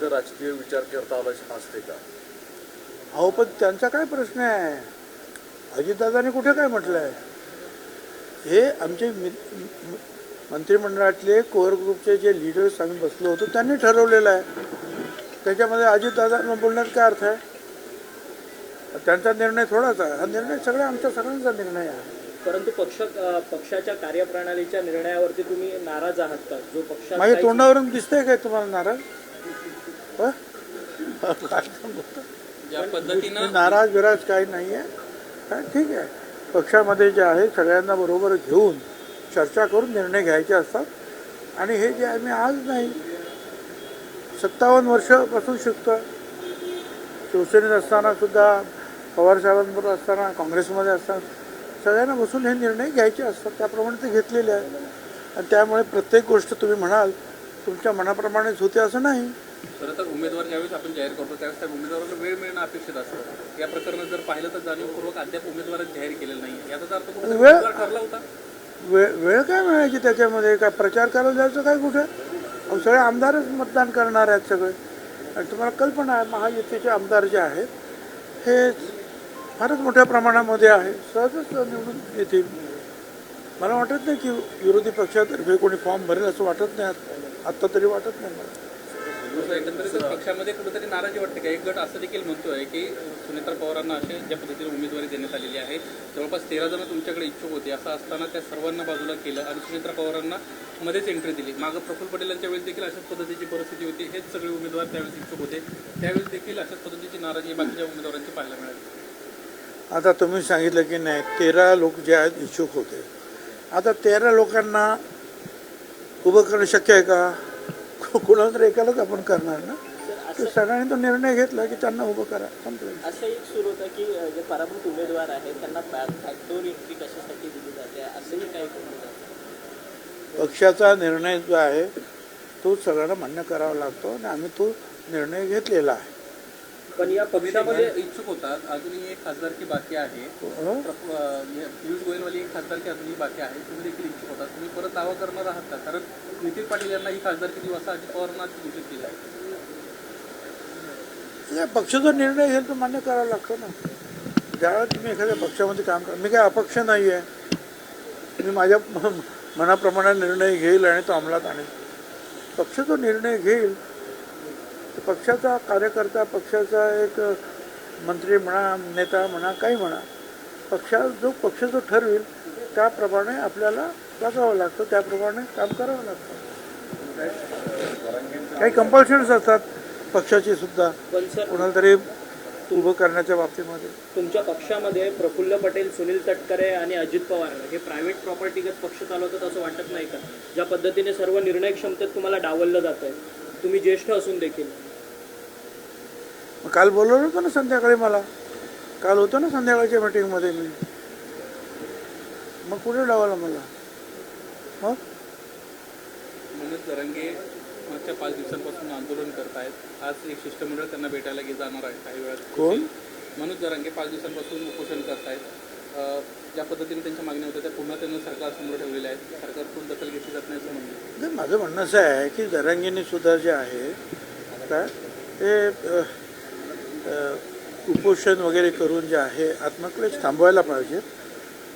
तर राजकीय विचार करता आला असते का? अहो पण त्यांचा काय प्रश्न आहे? अजितदादांनी कुठे काय म्हटलं आहे हे आमचे मंत्रिमंडळातले कोअर ग्रुपचे जे लिडर्स आम्ही बसलो होतो त्यांनी ठरवलेलं आहे. त्याच्यामध्ये अजितदादांना बोलण्यात काय अर्थ आहे? त्यांचा निर्णय थोडाच आहे. हा निर्णय सगळा आमच्या सगळ्यांचा निर्णय आहे. परंतु पक्ष पक्षाच्या कार्यप्रणालीच्या निर्णयावरती तुम्ही नाराज आहात का? जो पक्षात माझ्या तोंडावरून दिसतंय काय तुम्हाला नाराज? हं? ज्या पद्धतीनं नाराज बिराज काही नाही आहे काय ठीक आहे. पक्षामध्ये जे आहे सगळ्यांना बरोबर घेऊन चर्चा करून निर्णय घ्यायचे असतात. आणि हे जे आहे मी आज नाही सत्तावन्न वर्षापासून शिकतो. शिवसेनेत असताना सुद्धा पवारसाहेबांबरोबर असताना काँग्रेसमध्ये असताना सगळ्यांना बसून हे निर्णय घ्यायचे असतात. त्याप्रमाणे ते घेतलेले आहेत. आणि त्यामुळे प्रत्येक गोष्ट तुम्ही म्हणाल तुमच्या मनाप्रमाणेच होते असं नाही. खरं तर उमेदवार ज्यावेळेस आपण जाहीर करतो त्यावेळेस त्या उमेदवाराला वेळ मिळणं अपेक्षित असतं. या प्रकरणात जर पाहिलं तर जाणीवपूर्वक अद्याप उमेदवार जाहीर केलेलं नाही याचा अर्थ उमेदवार ठरला होता? वेळ वेळ काय मिळायची त्याच्यामध्ये? काय प्रचार करायला जायचं काय कुठे? सगळे आमदारच मतदान करणार आहेत सगळे. आणि तुम्हाला कल्पना आहे महायुतीचे आमदार जे आहेत हे फारच मोठ्या प्रमाणामध्ये आहे. सहजच निवडून येतील. मला वाटत नाही की विरोधी पक्षातर्फे कोणी फॉर्म भरेल असं वाटत नाही. आत- आत्ता तरी वाटत नाही मला. एकंदरीत पक्षामध्ये कुठेतरी नाराजी वाटते का? एक गट असं देखील म्हणतोय की सुनेत्रा पवारांना असे ज्या पद्धतीने उमेदवारी देण्यात आलेली आहे. जवळपास तेरा जण तुमच्याकडे इच्छुक होते. असं असताना त्या सर्वांना बाजूला केलं आणि सुनेत्रा पवारांना मध्येच एंट्री दिली. मागं प्रफुल्ल पटेलांच्या वेळेस देखील अशाच पद्धतीची परिस्थिती होती. हेच सगळे उमेदवार त्यावेळेस इच्छुक होते. त्यावेळेस देखील अशाच पद्धतीची नाराजी बाकीच्या उमेदवारांची पाहायला मिळाली. आता तुम्ही सांगितलं की नाही तेरा लोक जे आहेत इच्छुक होते. आता तेरा लोकांना उभं करणं शक्य आहे का? कोणाला तर एकालाच आपण करणार ना? तर सगळ्यांनी तो निर्णय घेतला की त्यांना उभं करा. संपलं. असं एक सुरू होतं की जे पराभूत उमेदवार आहेत त्यांना बॅकडोर एंट्री कशासाठी दिली जाते? असंही काही पक्षाचा निर्णय जो आहे तो सगळ्यांना मान्य करावा लागतो आणि आम्ही तो निर्णय घेतलेला आहे. पण या पक्षामध्ये इच्छुक होतात. अजूनही एक खासदारकी बाकी आहे. हं? पियुष गोयलवाली एक खासदारकी अजूनही बाकी आहे. तुम्ही देखील इच्छुक होता तुम्ही परत दावा करणार आहात का? कारण नितीन पाटील यांना ही खासदारकी देऊ असं अजित पवारांना घोषित केलं आहे. या पक्ष जो निर्णय घेईल तो मान्य करावा लागतो ना. ज्यावेळेला तुम्ही एखाद्या पक्षामध्ये काम करा मी काय अपक्ष नाही आहे. मी माझ्या मनाप्रमाणे निर्णय घेईल आणि तो अंमलात आणेल. पक्ष जो निर्णय घेईल. तो पक्षाचा कार्यकर्ता पक्षाचा एक मंत्री म्हणा नेता म्हणा काही म्हणा पक्षा जो पक्ष जो ठरवेल त्याप्रमाणे आपल्याला वागावं लागतं त्याप्रमाणे काम करावं लागतं. काही कंपल्शन्स असतात पक्षाची सुद्धा कोणाला तरी उभं करण्याच्या बाबतीमध्ये. तुमच्या पक्षामध्ये प्रफुल्ल पटेल सुनील तटकरे आणि अजित पवार हे प्रायव्हेट प्रॉपर्टीगत पक्ष चालवतात असं वाटत नाही का? ज्या पद्धतीने सर्व निर्णय क्षमतेत तुम्हाला डावललं जात आहे तुम्ही ज्येष्ठ असून देखील. मग काल बोलवलं होतं ना संध्याकाळी मला. काल होतं ना संध्याकाळच्या मीटिंगमध्ये मी. मग कुठे डावलं मला? मग? मनोज जरंगे मागच्या पाच दिवसांपासून आंदोलन करतायत. आज एक शिष्टमंडळ त्यांना भेटायला जाणार आहे काही वेळात. कोण? मनोज जरांगे पाच दिवसांपासून उपोषण करतायत. अं, ज्या पद्धतीने त्यांच्या मागण्या होत्या त्या पुन्हा त्यांना सरकारसमोर ठेवलेल्या आहेत. सरकारकडून दखल घेतली जात नाही असं म्हणणं नाही, माझं म्हणणं असं आहे की जरांगीने सुद्धा जे आहे काय ते उपोषण वगैरे करून जे आहे आत्मक्लेश थांबवायला पाहिजे.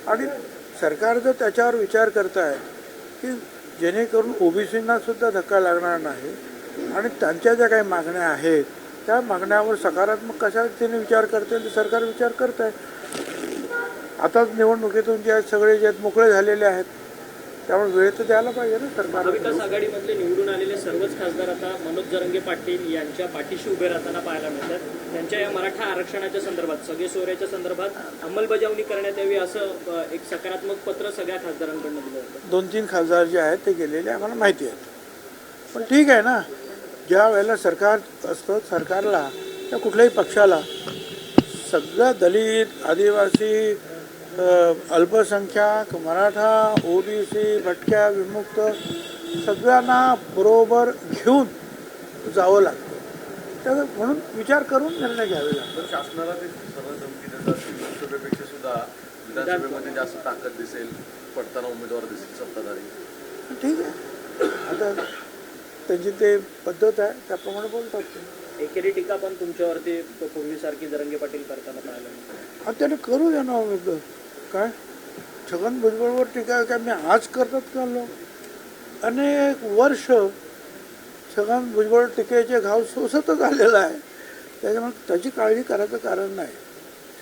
आणि सरकार जर त्याच्यावर विचार करत आहे की जेणेकरून ओबीसींना सुद्धा धक्का लागणार नाही आणि त्यांच्या ज्या काही मागण्या आहेत त्या मागण्यावर सकारात्मक कशा रीतीने विचार करते ते सरकार विचार करत आहे आताच निवडणुकीतून जे आहेत सगळे जे आहेत मोकळे झालेले आहेत. त्यामुळे वेळ तर द्यायला पाहिजे ना सरकार महाविकास आघाडीमधले निवडून आलेले सर्वच खासदार आता मनोज जरंगे पाटील यांच्या पाठीशी उभे राहताना पाहायला मिळतात. त्यांच्या या मराठा आरक्षणाच्या संदर्भात सगळे सोयऱ्याच्या संदर्भात अंमलबजावणी करण्यात यावी असं एक सकारात्मक पत्र सगळ्या खासदारांकडून दिलं होतं. दोन तीन खासदार जे आहेत ते गेलेले आम्हाला माहिती आहेत. पण ठीक आहे ना ज्या वेळेला सरकार असतं सरकारला त्या कुठल्याही पक्षाला सगळं दलित आदिवासी अल्पसंख्याक मराठा ओबीसी भटक्या विमुक्त सगळ्यांना बरोबर घेऊन जावं लागतं. तर म्हणून विचार करून निर्णय घ्यावे लागतात. पण शासनाला ते सर्व धमकी देतात की लोकसभेपेक्षा सुद्धा विधानसभेमध्ये जास्त ताकद दिसेल पडताना उमेदवार दिसेल सत्ताधारी. ठीक आहे. आता त्यांची ते पद्धत आहे त्याप्रमाणे बोलतात ते. एकेरी टीका पण तुमच्यावरती पूर्वीसारखी जरंगे पाटील करताना पाहायला त्याने करू द्या ना काय? छगन भुजबळवर टीका काय मी आज करतात का लोक? अनेक वर्ष छगन भुजबळ टीकेचे घाव सोसतच आलेला आहे. त्याच्यामुळे त्याची काळजी करायचं कारण नाही.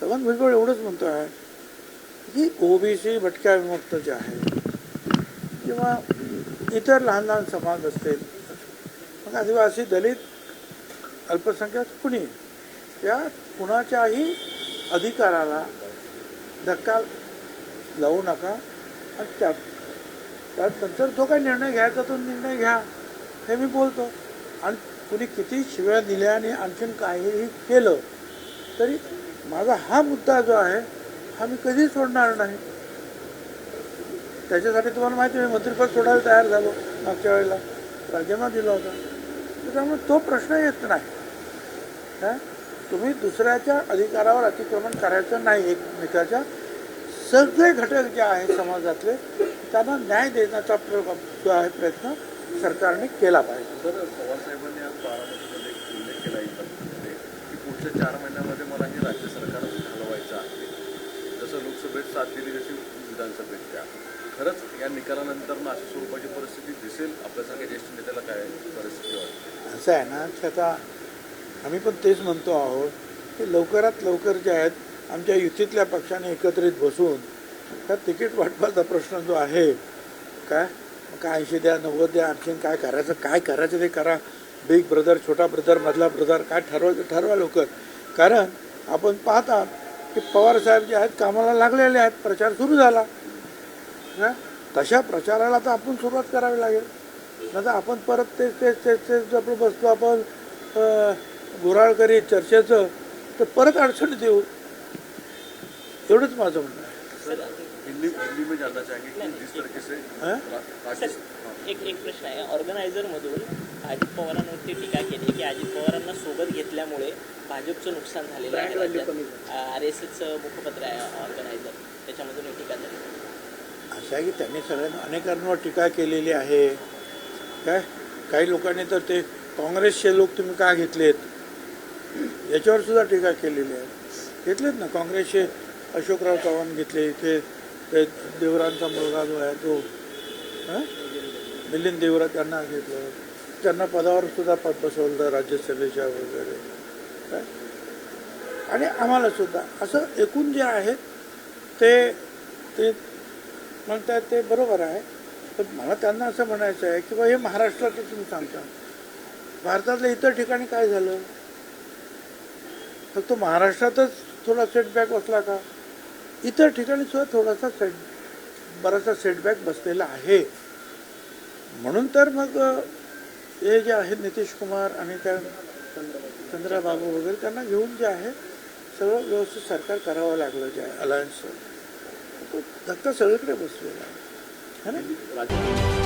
छगन भुजबळ एवढंच म्हणतो आहे की ओबीसी भटक्या विमुक्त जे आहे किंवा इतर लहान लहान समाज असतील. मग आदिवासी दलित अल्पसंख्याक कुणी? या कुणाच्याही अधिकाराला धक्का लावू नका. आणि त्यात त्यानंतर जो काही निर्णय घ्यायचा तो निर्णय घ्या. हे मी बोलतो. आणि कुणी किती शिव्या दिल्या आणि आणखीन काहीही केलं तरी माझा हा मुद्दा जो आहे हा मी कधीच सोडणार नाही. त्याच्यासाठी तुम्हाला माहिती आहे मी मंत्रिपद सोडायला तयार झालो मागच्या वेळेला. राजीनामा दिला होता. त्यामुळे तो प्रश्न येत नाही. काय तुम्ही दुसऱ्याच्या अधिकारावर अतिक्रमण करायचं नाही एकमेकाच्या. सगळे घटक जे आहेत समाजातले त्यांना न्याय देण्याचा प्र- जो आहे प्रयत्न सरकारने केला पाहिजे. तर पवारसाहेबांनी आज बारामतीमध्ये एक उल्लेख केला इथं की पुढच्या चार महिन्यामध्ये मला हे राज्य सरकार हलवायचं आहे. जसं लोकसभेत साथ दिली जशी विधानसभेत त्या खरंच या निकालानंतर ना अशा स्वरूपाची परिस्थिती दिसेल? आपल्यासारख्या ज्येष्ठ नेत्याला काय परिस्थिती वाटते? असं आहे ना आता आम्ही पण तेच म्हणतो आहोत की लवकरात लवकर जे आहेत आमच्या युतीतल्या पक्षाने एकत्रित बसून त्या तिकीट वाटपाचा प्रश्न जो आहे काय? काय ऐंशी द्या नव्वद द्या आणखीन काय करायचं काय करायचं ते करा. बिग ब्रदर छोटा ब्रदर मधला ब्रदर काय ठरवायचं ठरवा लवकर. कारण आपण पाहता की पवारसाहेब जे आहेत कामाला लागलेले आहेत प्रचार सुरू झाला. हां? तशा प्रचाराला तर आपण सुरुवात करावी लागेल. नाही तर आपण परत तेच तेच तेच तेच आपण बसतो आपण करीत चर्चेचं तर परत अडचणीत येऊ एवढंच माझं म्हणणं आहे. सर हिंदी हिंदी में जानना चाहेंगे कि जिस तरीके से हाँ? रा- राजस्थान एक एक प्रश्न आहे. ऑर्गनायझरमधून अजित पवारांवरती टीका केली की अजित पवारांना सोबत घेतल्यामुळे भाजपचं नुकसान झालेलं आहे. आर एस एसचं मुखपत्र आहे ऑर्गनायझर. त्याच्यामधून ही टीका झाली. असं आहे की त्यांनी सगळ्यांना अनेकांवर टीका केलेली आहे. काय? काही लोकांनी तर ते काँग्रेसचे लोक तुम्ही का घेतलेत? याच्यावर सुद्धा टीका केलेली आहे. घेतलेत ना? काँग्रेसचे अशोकराव चव्हाण घेतले इथे ते देवरांचा मुलगा जो आहे तो हां? मिलिंद देवरा त्यांना घेतलं. त्यांना पदावर सुद्धा पद बसवलं राज्यसभेच्या वगैरे. काय आणि आम्हाला सुद्धा. असं एकूण जे आहे ते ते म्हणतात ते बरोबर आहे. पण मला त्यांना असं म्हणायचं आहे की बा हे महाराष्ट्राचं तुम्ही सांगता. भारतातल्या इतर ठिकाणी काय झालं? फक्त महाराष्ट्रातच थोडा सेटबॅक बसला का? इतर ठिकाणी सुद्धा थोडासा सेट बराचसा सेटबॅक बसलेला आहे. म्हणून तर मग हे जे आहेत नितीश कुमार आणि त्या चंद्राबाबू वगैरे त्यांना घेऊन जे आहे सगळं व्यवस्थित सरकार करावं लागलं जे आहे अलायन्सचं. तो धक्का सगळीकडे बसलेला आहे. है ना?